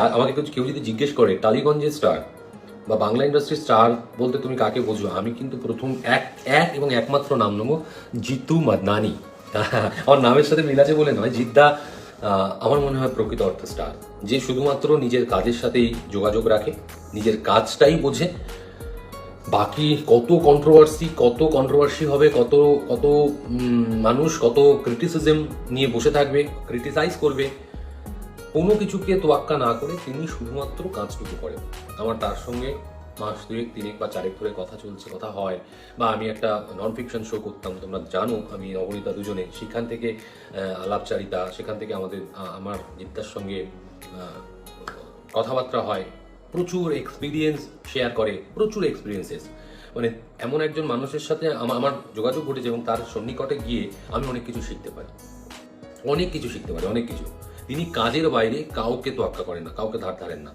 আমাকে কেউ যদি জিজ্ঞেস করে টালিগঞ্জের স্টার বা বাংলা ইন্ডাস্ট্রির স্টার বলতে তুমি কাকে বোঝো? আমি কিন্তু প্রথম এক এক এবং একমাত্র নাম নেব জিতু মাদনানি। আমার নামের সাথে মিল আছে বলে নয়, জিদ্দা আমার মনে হয় প্রকৃত অর্থ স্টার যে শুধুমাত্র নিজের কাজের সাথেই যোগাযোগ রাখে, নিজের কাজটাই বোঝে। বাকি কত কন্ট্রোভার্সি কত কন্ট্রোভার্সি হবে, কত কত মানুষ, কত ক্রিটিসিজম নিয়ে বসে থাকবে ক্রিটিসাইজ করবে কোনো কিছুকে তোয়াক্কা না করে তিনি শুধুমাত্র কাজটুকু করেন। আমার তার সঙ্গে মাস দুয়েক, তিনেক বা চারেক ধরে কথা চলছে, কথা হয় বা আমি একটা নন ফিকশন শো করতাম, তোমরা জানো, আমি নবনীতা দুজনে। সেখান থেকে আলাপচারিতা, সেখান থেকে আমাদের আমার জিদ্দার সঙ্গে কথাবার্তা হয়। প্রচুর এক্সপিরিয়েন্স শেয়ার করে, প্রচুর এক্সপিরিয়েন্সেস মানে এমন একজন মানুষের সাথে আমা- আমার যোগাযোগ ঘটেছে এবং তার সন্নিকটে গিয়ে আমি অনেক কিছু শিখতে পারি। অনেক কিছু শিখতে পারি, অনেক কিছু। তিনি কাজের বাইরে কাউকে তোয়াক্কা করেন না কাউকে ধার ধারেন না।